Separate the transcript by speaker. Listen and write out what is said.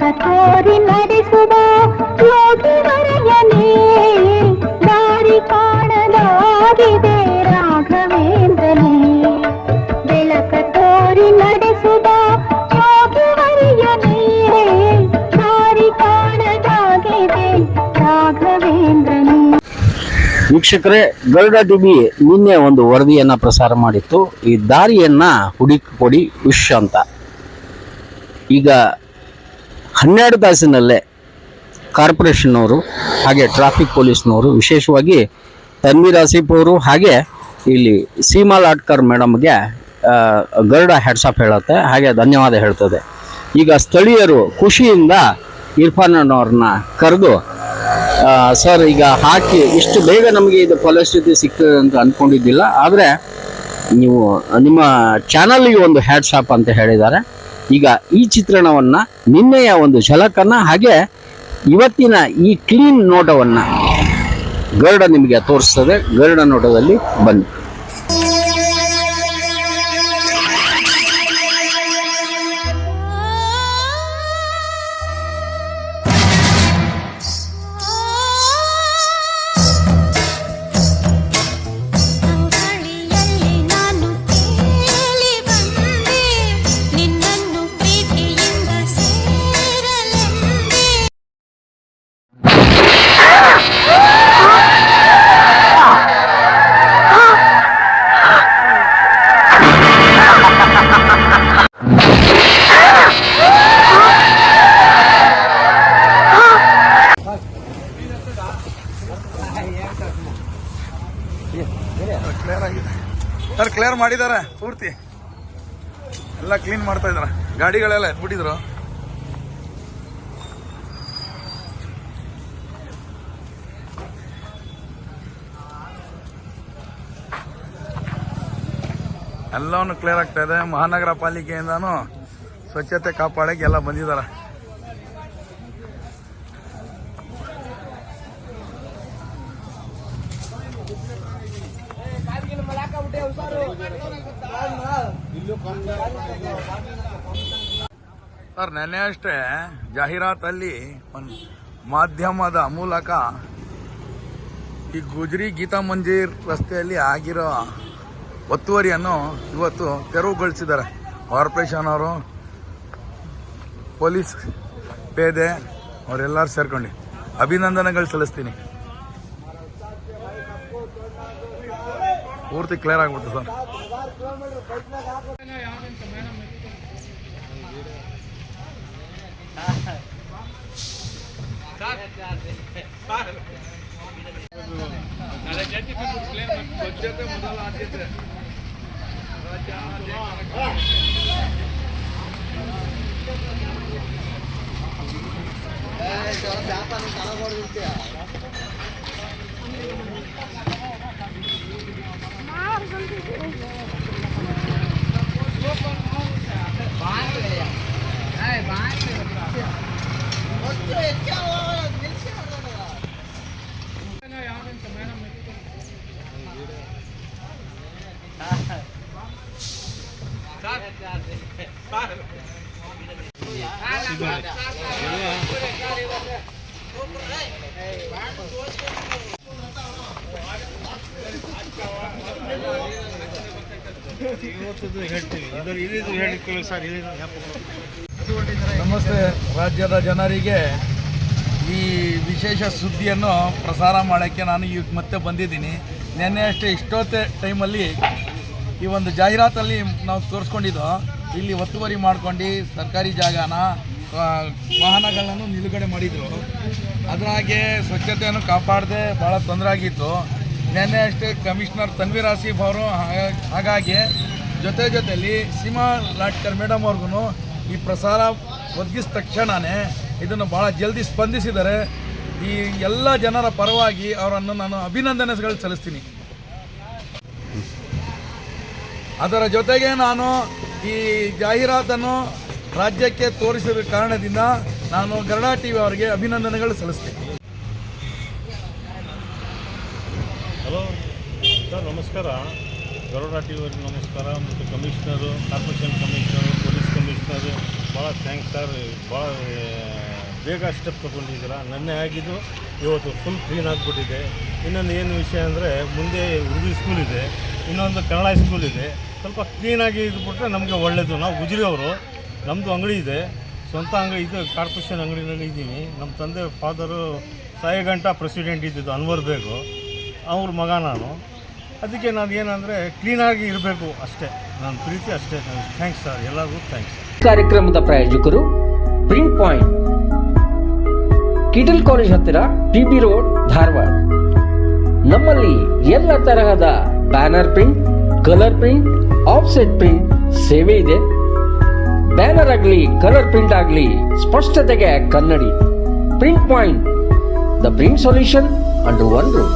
Speaker 1: ಮಾರ್ಗ ತೋರಿ ನಡೆಸುವ ಯೋಗಿ ಮರೆಯನೇ ದಾರಿ ಕಾಣದಾಗಿದೆ ರಾಘವೇಂದ್ರನೇ. ಬೆಳಕ ತೋರಿ ನಡೆಸುವ ಯೋಗಿ ಮರೆಯನೇ ದಾರಿ ಕಾಣದಾಗಿದೆ ರಾಘವೇಂದ್ರನೇ.
Speaker 2: ವೀಕ್ಷಕರೇ ಗರುಡ ಟಿವಿ ನಿನ್ನೆ ಒಂದು ವರದಿಯನ್ನ ಪ್ರಸಾರ ಮಾಡಿತ್ತು. ಈ ದಾರಿಯನ್ನ ಹುಡುಕಿ ಕೊಡಿ ವಿಶ್ ಅಂತ. ಈಗ ಹನ್ನೆರಡು ತಾಸಿನಲ್ಲೇ ಕಾರ್ಪೊರೇಷನ್ನವರು ಹಾಗೆ ಟ್ರಾಫಿಕ್ ಪೊಲೀಸ್ನವರು ವಿಶೇಷವಾಗಿ ತನ್ವೀರ್ ಆಸೀಫ್ ಅವರು ಹಾಗೆ ಇಲ್ಲಿ ಸೀಮಾ ಲಾಟ್ಕರ್ ಮೇಡಮ್ಗೆ ಗರ್ಡ ಹೆಡ್ಸಪ್ ಹೇಳುತ್ತೆ. ಹಾಗೆ ಧನ್ಯವಾದ ಹೇಳ್ತದೆ. ಈಗ ಸ್ಥಳೀಯರು ಖುಷಿಯಿಂದ ಇರ್ಫಾನ್ ಅವ್ರನ್ನ ಕರೆದು ಸರ್, ಈಗ ಹಾಕಿ, ಇಷ್ಟು ಬೇಗ ನಮಗೆ ಇದು ಫಲಶ್ರುತಿ ಸಿಗ್ತದೆ ಅಂತ ಅಂದ್ಕೊಂಡಿದ್ದಿಲ್ಲ. ಆದರೆ ನೀವು ನಿಮ್ಮ ಚಾನಲ್ಗೆ ಒಂದು ಹ್ಯಾಡ್ ಶಾಪ್ ಅಂತ ಹೇಳಿದ್ದಾರೆ. ಈಗ ಈ ಚಿತ್ರಣವನ್ನ ನಿನ್ನೆಯ ಒಂದು ಝಲಕನ್ನ ಹಾಗೆ ಇವತ್ತಿನ ಈ ಕ್ಲೀನ್ ನೋಟವನ್ನ ಗರುಡ ನಿಮಗೆ ತೋರಿಸ್ತದೆ. ಗರುಡ ನೋಟದಲ್ಲಿ ಬನ್ನಿ.
Speaker 3: ಮಾಡಿದ್ದಾರೆ ಪೂರ್ತಿ. ಎಲ್ಲ ಕ್ಲೀನ್ ಮಾಡ್ತಾ ಇದಾರೆ. ಗಾಡಿಗಳೆಲ್ಲ ಎತ್ಬಿಟ್ಟಿದ್ರು. ಎಲ್ಲವನ್ನು ಕ್ಲಿಯರ್ ಆಗ್ತಾ ಇದೆ. ಮಹಾನಗರ ಪಾಲಿಕೆಯಿಂದಾನು ಸ್ವಚ್ಛತೆ ಕಾಪಾಡಕ್ಕೆ ಎಲ್ಲ ಬಂದಿದ್ದಾರೆ. ಸರ್, ನೆನ್ನೆ ಅಷ್ಟೇ ಜಾಹೀರಾತಲ್ಲಿ ಒಂದು ಮಾಧ್ಯಮದ ಮೂಲಕ ಈ ಗುಜರಿ ಗೀತಾ ಮಂದಿರ್ ರಸ್ತೆಯಲ್ಲಿ ಆಗಿರೋ ಒತ್ತುವರಿಯನ್ನು ಇವತ್ತು ತೆರವುಗೊಳಿಸಿದ್ದಾರೆ. ಕಾರ್ಪೊರೇಷನ್ ಅವರು, ಪೊಲೀಸ್ ಪೇದೆ, ಅವರೆಲ್ಲರೂ ಸೇರ್ಕೊಂಡು ಅಭಿನಂದನೆಗಳು ಸಲ್ಲಿಸ್ತೀನಿ. ಪೂರ್ತಿ ಕ್ಲಿಯರ್ ಆಗ್ಬಿಡ್ತು ಸರ್. ನಮಸ್ತೆ. ರಾಜ್ಯದ ಜನರಿಗೆ ಈ ವಿಶೇಷ ಸುದ್ದಿಯನ್ನು ಪ್ರಸಾರ ಮಾಡೋಕ್ಕೆ ನಾನು ಈಗ ಮತ್ತೆ ಬಂದಿದ್ದೀನಿ. ನಿನ್ನೆ ಅಷ್ಟೇ ಇಷ್ಟೊತ್ತೆ ಟೈಮಲ್ಲಿ ಈ ಒಂದು ಜಾಹೀರಾತಲ್ಲಿ ನಾವು ತೋರಿಸ್ಕೊಂಡಿದ್ದು. ಇಲ್ಲಿ ಒತ್ತುವರಿ ಮಾಡ್ಕೊಂಡು ಸರ್ಕಾರಿ ಜಾಗನ ವಾಹನಗಳನ್ನು ನಿಲುಗಡೆ ಮಾಡಿದರು. ಹಾಗೆ ಸ್ವಚ್ಛತೆಯನ್ನು ಕಾಪಾಡದೆ ಭಾಳ ತೊಂದರೆ ಆಗಿತ್ತು. ನಿನ್ನೆ ಅಷ್ಟೇ ಕಮಿಷನರ್ ತನ್ವೀರ್ ಆಸೀಫ್ ಅವರು ಹಾಗಾಗಿ ಜೊತೆ ಜೊತೆಯಲ್ಲಿ ಸೀಮಾ ಲಾಟ್ಕರ್ ಮೇಡಮ್ ಅವ್ರಿಗೂ ಈ ಪ್ರಸಾರ ಒದಗಿಸಿದ ತಕ್ಷಣವೇ ಇದನ್ನು ಭಾಳ ಜಲ್ದಿ ಸ್ಪಂದಿಸಿದರೆ ಈ ಎಲ್ಲ ಜನರ ಪರವಾಗಿ ಅವರನ್ನು ನಾನು ಅಭಿನಂದನೆಗಳು ಸಲ್ಲಿಸ್ತೀನಿ. ಅದರ ಜೊತೆಗೆ ನಾನು ಈ ಜಾಹೀರಾತನ್ನು ರಾಜ್ಯಕ್ಕೆ ತೋರಿಸಿದ ಕಾರಣದಿಂದ ನಾನು ಗರಡಾ ಟಿ ವಿ ಅವರಿಗೆ ಅಭಿನಂದನೆಗಳು ಸಲ್ಲಿಸ್ತೀನಿ.
Speaker 4: ಹಲೋ, ಸರ್, ನಮಸ್ಕಾರ. ಗರುಡ ಟಿ ನಮಸ್ಕಾರ ಮತ್ತು commissioner, corporation commissioner, police commissioner ಭಾಳ ಥ್ಯಾಂಕ್ಸ್ ಸರ್ ಭಾಳ ಬೇಗ ಸ್ಟೆಪ್ ತೊಗೊಂಡಿದ್ದೀರ? ನೆನ್ನೆ ಆಗಿದ್ದು ಇವತ್ತು ಫುಲ್ ಕ್ಲೀನ್ ಆಗಿಬಿಟ್ಟಿದೆ. ಇನ್ನೊಂದು ಏನು ವಿಷಯ ಅಂದರೆ, ಮುಂದೆ ಉರ್ದು ಸ್ಕೂಲ್ ಇದೆ, ಇನ್ನೊಂದು ಕನ್ನಡ ಸ್ಕೂಲ್ ಇದೆ. ಸ್ವಲ್ಪ ಕ್ಲೀನಾಗಿ ಇದ್ಬಿಟ್ರೆ ನಮಗೆ ಒಳ್ಳೆಯದು ನಾವು ಗುಜರಿ ಅವರು ನಮ್ಮದು ಅಂಗಡಿ ಇದೆ. ಸ್ವಂತ ಅಂಗಡಿ ಇದು, ಕಾರ್ಪೊರೇಷನ್ ಅಂಗಡಿನಲ್ಲಿ ಇದ್ದೀನಿ. ನಮ್ಮ ತಂದೆ ಫಾದರು ಸಾಯಿ ಗಂಟ ಪ್ರೆಸಿಡೆಂಟ್ ಇದ್ದಿದ್ದು ಅನ್ವರ್ ಬೇಗು. ಅವ್ರ ಮಗ ನಾನು. ಅದಕ್ಕೆ ನಾನು ಏನಂದರೆ ಕ್ಲೀನಾಗಿ ಇರಬೇಕು ಅಷ್ಟೇ. ನನ್ನ ಪ್ರೀತಿ ಅಷ್ಟೇ. ಥ್ಯಾಂಕ್ಸ್ ಸರ್ ಎಲ್ಲರಿಗೂ ಥ್ಯಾಂಕ್ಸ್
Speaker 1: ಕಾರ್ಯಕ್ರಮದ ಪ್ರಾಯೋಜಕರು ಪ್ರಿಂಟ್ ಪಾಯಿಂಟ್ ಕಿಟಲ್ ಕಾಲೇಜ್ ಹತ್ತಿರ ಟಿ ಬಿ ರೋಡ್ ಧಾರವಾಡ. ನಮ್ಮಲ್ಲಿ ಎಲ್ಲ ತರಹದ banner print colour print offset print ಸೇವೆ ಇದೆ. ಬ್ಯಾನರ್ ಆಗಲಿ ಕಲರ್ ಪ್ರಿಂಟ್ ಆಗಲಿ ಸ್ಪಷ್ಟತೆಗೆ ಕನ್ನಡಿ. Print point the print solution under one room